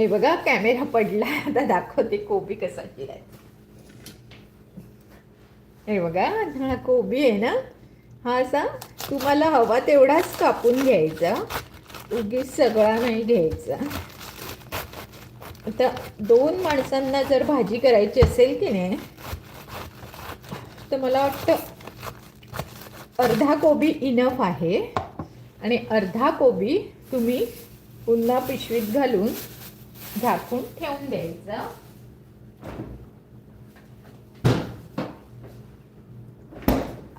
हे बघा कॅमेरा पडला. आता दाखवते कोबी कसा केला हे बघा हा कोबी आहे ना? हा असा तुम्हाला हवा तेवढाच कापून घ्यायचा. उगीच सगळा नाही घ्यायचा. आता दोन माणसांना जर भाजी करायची असेल की नाही तर मला वाटतं अर्धा कोबी इनफ आहे. आणि अर्धा कोबी तुम्ही पुन्हा पिशवीत घालून झाकून ठेवून द्यायचा.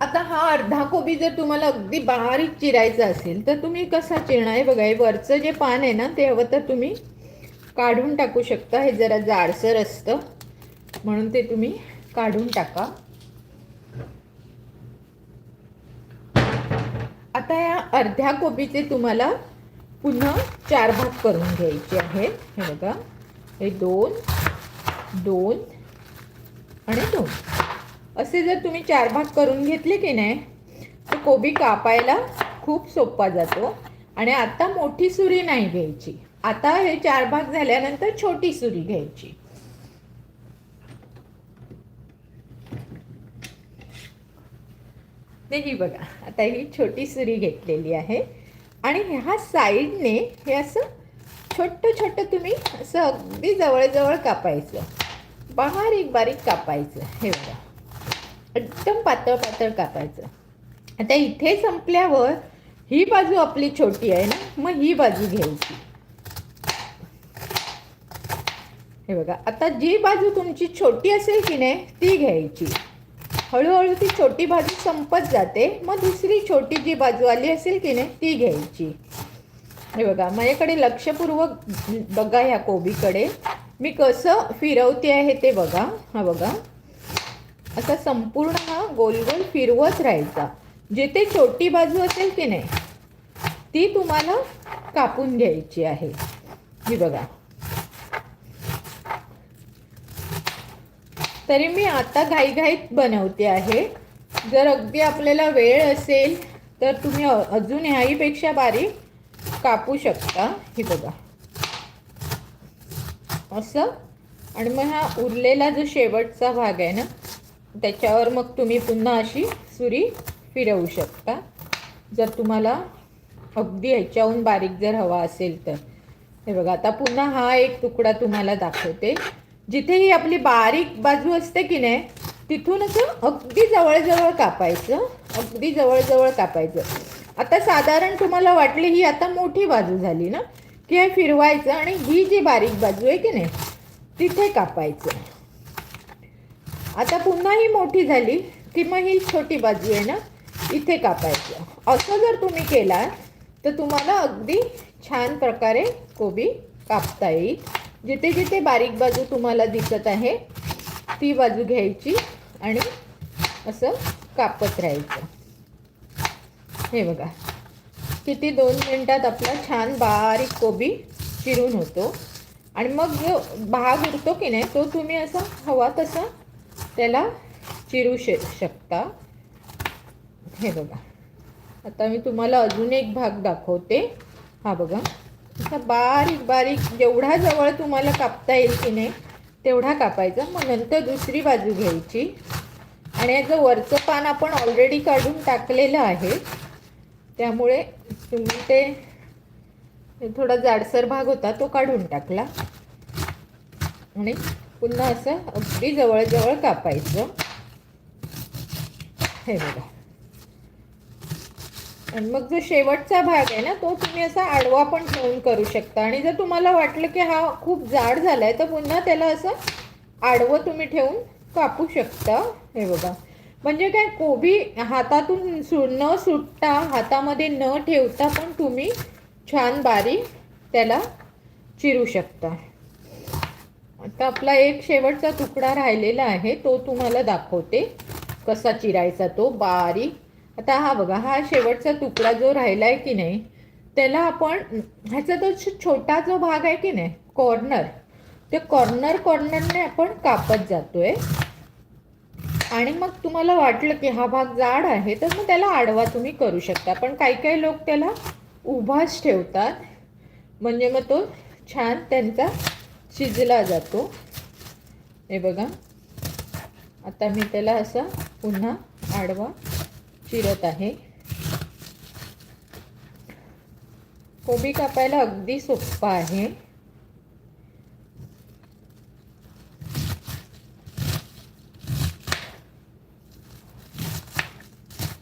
आता हा अर्धा कोबी जर तुम्हाला अगदी बारीक चिरायचा असेल तर तुम्ही कसा चिरणार? आहे बघा हे वरचं जे पान आहे ना ते हवं तर तुम्ही काढून टाकू शकता. हे जरा जाडसर असतं म्हणून ते तुम्ही काढून टाका. आता या अर्ध्या कोबीचे तुम्हाला पुन्हा चार भाग करून घ्यायचे आहेत. हे बघा. हे दोन दोन आणि दोन. असे जर तुम्ही चार भाग करून घेतले की नाही तर कोबी कापायला खूप सोपा जातो. आणि आता मोठी सुरी नाही घ्यायची. आता हे चार भाग झाल्यानंतर छोटी सुरी घ्यायची. ते ही बघा. आता ही छोटी सुरी घेतलेली आहे. आणि ह्या साईडने हे असं छोटं छोटं तुम्ही असं अगदी जवळजवळ कापायचं. बारीक बारीक कापायचं. हे बघा. एकदम पातळ पातळ कापायचं. आता इथे संपल्यावर ही बाजू आपली छोटी आहे ना मग ही बाजू घ्यायची. हे बघा. आता जी बाजू तुमची छोटी असेल की नाही ती घ्यायची. हळूहळू ती छोटी बाजू संपत जाते. मग दुसरी छोटी जी बाजू आली असेल की नाही ती घ्यायची. हे बघा माझ्याकडे लक्षपूर्वक बघा ह्या कोबीकडे. मी कसं फिरवते आहे ते बघा. हा बघा. असा संपूर्ण हा गोल गोल फिरवत राहायचा. जिथे छोटी बाजू असेल की नाही ती तुम्हाला कापून घ्यायची आहे. ही बघा. तरी मी आता घाईघाईत बनवते आहे. जर अगदी आपल्याला वेळ असेल तर तुम्ही अजून ह्याहीपेक्षा बारीक कापू शकता. ही बघा. असं. आणि मग हा उरलेला जो शेवटचा भाग आहे ना त्याच्यावर मग तुम्ही पुन्हा अशी सुरी फिरवू शकता. जर तुम्हाला अगदी ह्याच्याहून बारीक जर हवा असेल तर. हे बघा आता पुन्हा हा एक तुकडा तुम्हाला दाखवते. जिथे ही आपली बारीक बाजू असते की नाही तिथून असं अगदी जवळजवळ कापायचं अगदी जवळजवळ कापायचं. आता साधारण तुम्हाला वाटली ही आता मोठी बाजू झाली ना की हे फिरवायचं आणि ही जी बारीक बाजू आहे की नाही तिथे कापायचं. आता पुन्हा ही मोठी झाली की मग ही छोटी बाजू आहे ना इथे कापायचं. असं जर तुम्ही केला तर तुम्हाला अगदी छान प्रकारे कोबी कापता येईल. जिथे जिथे बारीक बाजू तुम्हाला दिसत आहे ती बाजू घ्यायची आणि असं कापत राहायचं. हे बघा. किती दोन मिनटात आपला छान बारीक कोबी चिरून होतो. आणि मग जो भाग उरतो की नाही तो तुम्ही असा हवा तसा त्याला चिरू श शकता. हे बघा. आता मी तुम्हाला अजून एक भाग दाखवते. हा बघा. असा बारीक बारीक जेवढा जवळ तुम्हाला कापता येईल की नाही तेवढा कापायचा. मग नंतर दुसरी बाजू घ्यायची. आणि याचं वरचं पान आपण ऑलरेडी काढून टाकलेलं आहे. त्यामुळे तुम्ही ते थोडा जाडसर भाग होता तो काढून टाकला. आणि पुन्हा असं अगदी जवळजवळ कापायचं. हे बघा. आणि मग जो शेवटचा भाग आहे ना तो तुम्ही असा आडवा पण ठेवून करू शकता. आणि जर तुम्हाला वाटलं की हा खूप जाड झाला आहे तर पुन्हा त्याला असं आडवं तुम्ही ठेवून कापू शकता. हे बघा. म्हणजे काय कोबी हातातून सु न सुटता हातामध्ये न ठेवता पण तुम्ही छान बारीक त्याला चिरू शकता. आता आपला एक शेवटचा तुकडा राहिलेला आहे तो तुम्हाला दाखवते कसा चिरायचा तो बारीक आता हा बघा हा शेवटचा तुकडा जो राहिला आहे की नाही त्याला आपण ह्याचा तो छोटा जो भाग आहे की नाही कॉर्नर ते कॉर्नर कॉर्नरने आपण कापत जातोय. आणि मग तुम्हाला वाटलं की हा भाग जाड आहे तर मग त्याला आडवा तुम्ही करू शकता. पण काही काही लोक त्याला उभाच ठेवतात. म्हणजे मग तो छान त्यांचा शिजला जातो. हे बघा. आता मी त्याला असा पुन्हा आडवा चिरत आहे. कोबी कापायला अगदी सोप्पा आहे.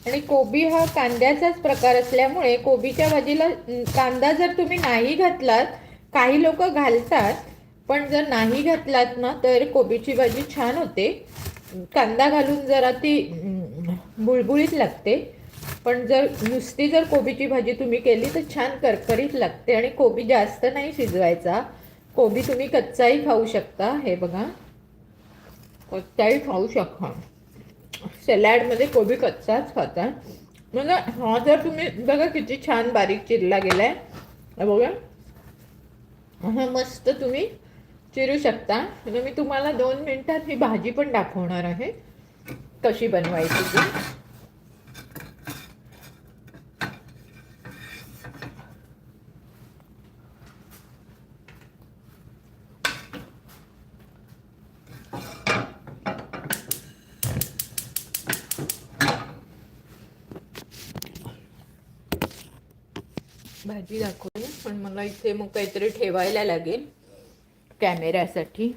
आणि कोबी हा कांद्याचाच प्रकार असल्यामुळे कोबीच्या भाजीला कांदा जर तुम्ही नाही घातलात काही लोक घालतात पण जर नाही घातलात ना तर कोबीची भाजी छान होते. कांदा घालून जरा ती बुळबुळीत लागते. पण जर नुसती जर कोबीची भाजी तुम्ही केली तर छान करकरीत लागते आणि कोबी जास्त नाही शिजवायचा. कोबी तुम्ही कच्चाही खाऊ शकता. हे बघा. कच्चाही खाऊ शकता. सॅलॅडमध्ये कोबी कच्चाच खातात. म्हणजे हा जर तुम्ही बघा किती छान बारीक चिरला गेलाय. बघा. हा मस्त तुम्ही चिरू शकता. म्हणजे मी तुम्हाला दोन मिनिटात ही भाजी पण दाखवणार आहे. कशी बनवायची ती? भाजी दाखवू पण मला इथे मग काहीतरी ठेवायला लागेल. कॅमेऱ्यासाठी.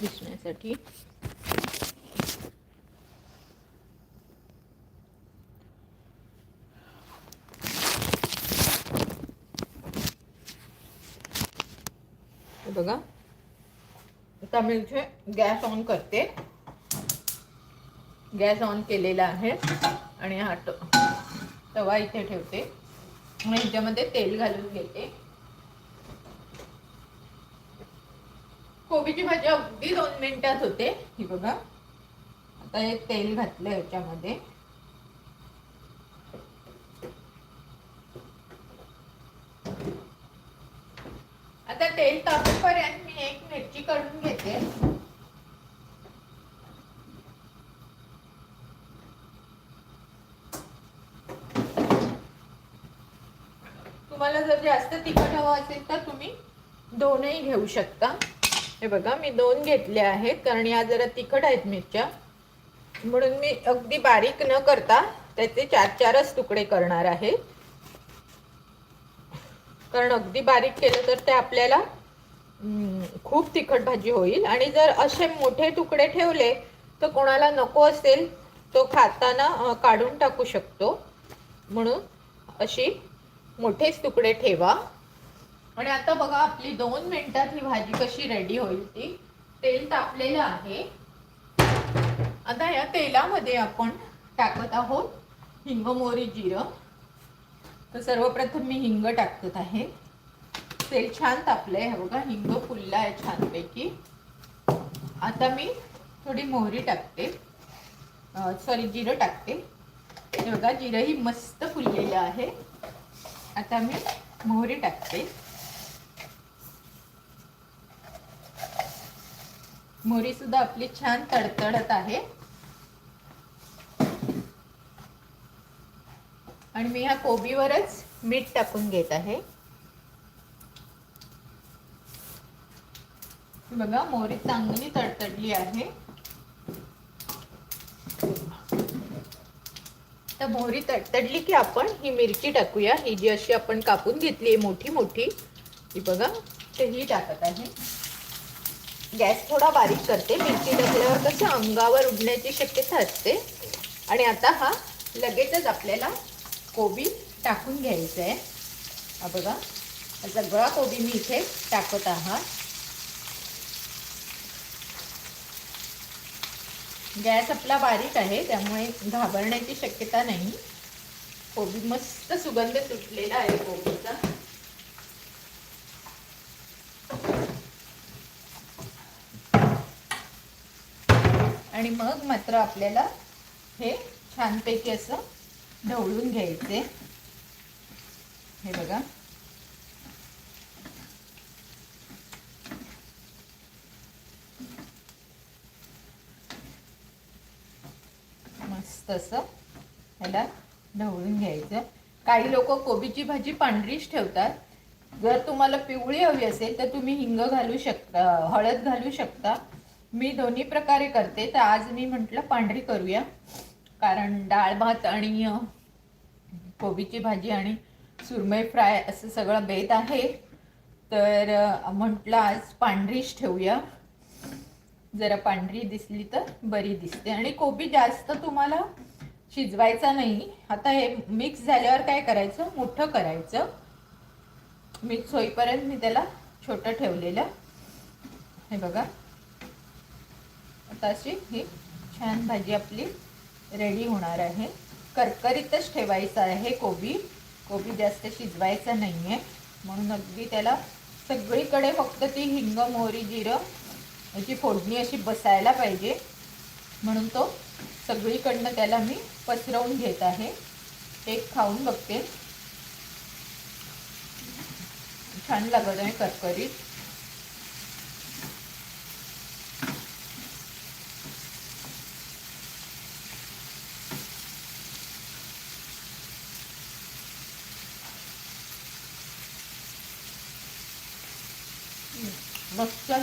दिसण्यासाठी. बघा. आता मी इथे गॅस ऑन करते. गॅस ऑन केलेला आहे. आणि हा तवा इथे ठेवते. आणि ह्याच्यामध्ये तेल घालून घेते. कोबीची भाजी अगदी दोन मिनिटात होते. ही बघा. आता हे तेल घातलं याच्यामध्ये. आता तेल तापेपर्यंत मी एक मिरची काढून घेते. तुम्हाला जर जास्त तिखट हवं असेल तर तुम्ही दोनही घेऊ शकता. हे बघा मी दोन घेतले आहेत कारण या जरा तिखट आहेत मिरच्या. म्हणून मी अगदी बारीक न करता त्याचे चार चारच तुकडे करणार आहे. कारण अगदी बारीक केलं तर ते आपल्याला खूप तिखट भाजी होईल. आणि जर असे मोठे तुकडे ठेवले तर कोणाला नको असेल तो खाताना काढून टाकू शकतो. म्हणून अशी मोठेच तुकडे ठेवा. आणि आता बघा आपली दोन मिनिटात ही भाजी कशी रेडी होईल ती. तेल तापलेलं आहे. आता या तेलामध्ये आपण टाकत आहोत हिंग मोहरी जिरं. तर सर्वप्रथम मी हिंग टाकत आहे. तेल छान तापलं आहे बघा हिंग फुलला आहे छानपैकी. आता मी थोडी मोहरी टाकते. सॉरी जिरं टाकते. हे बघा जिरंही मस्त फुललेलं आहे. आता मी मोहरी टाकते. मोहरीसुद्धा आपली छान तडतडत आहे. आणि मी ह्या कोबीवरच मीठ टाकून घेत आहे. बघा मोहरी चांगली तडतडली आहे. तर मोहरी तडतडली की आपण ही मिरची टाकूया. ही जी अशी आपण कापून घेतली आहे मोठी मोठी ही बघा ते ही टाकत आहे. गॅस थोडा बारीक करते. मिरची टाकल्यावर कसं अंगावर उडण्याची शक्यता असते. आणि आता हा लगेचच आपल्याला कोबी टाकून घ्यायचं आहे. हा बघा सगळा कोबी मी इथे टाकत आहात. गॅस आपला बारीक आहे त्यामुळे घाबरण्याची शक्यता नाही. कोबी मस्त सुगंध सुटलेला आहे कोबीचा. आणि मग मात्र आपल्याला हे छानपैकी असं ढवळून घ्यायचे. हे बघा. मस्त असं ह्याला ढवळून घ्यायचं. काही लोक कोबीची भाजी पांढरीच ठेवतात. जर तुम्हाला पिवळी हवी असेल तर तुम्ही हिंग घालू शकता हळद घालू शकता. मी दोन्ही प्रकारे करते तर आज मी म्हटलं पांढरी करूया. कारण डाळ भात आणि कोबीची भाजी आणि सुरमई फ्राय असं सगळं बेत आहे. तर म्हटलं आज पांढरीच ठेवूया. जरा पांढरी दिसली तर बरी दिसते. आणि कोबी जास्त तुम्हाला शिजवायचा नाही. आता हे मिक्स झाल्यावर काय करायचं? मोठं करायचं. मिक्स होईपर्यंत मी त्याला छोटं ठेवलेलं. हे बघा. आता अशी ही छान भाजी आपली रेडी होणार आहे. करकरीतच ठेवायचं आहे कोबी. कोबी जास्त शिजवायचा नाही आहे म्हणून अगदी त्याला सगळीकडे फक्त ती हिंग मोहरी जिरं याची फोडणी अशी बसायला पाहिजे. म्हणून तो सगळीकडनं त्याला मी पसरवून घेत आहे. एक खाऊन बघते. छान लागत आहे करकरीत.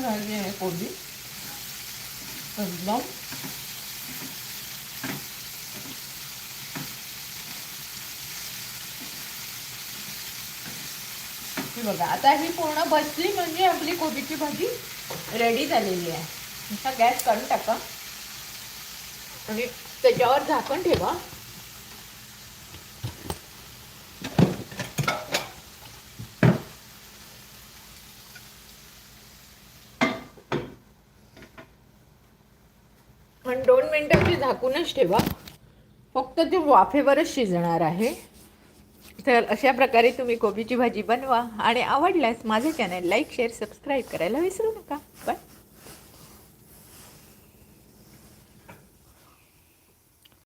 मस्त झाली आहे कोबी एकदम हे बघा आता ही पूर्ण बसली म्हणजे आपली कोबीची भाजी रेडी झालेली आहे. गॅस काढून टाका. आणि त्याच्यावर झाकण ठेवा. पण दोन मिनटं ते झाकूनच ठेवा. फक्त ते वाफेवरच शिजणार आहे. तर अशा प्रकारे तुम्ही कोबीची भाजी बनवा आणि आवडल्यास माझे चॅनल लाईक शेअर सबस्क्राईब करायला विसरू नका.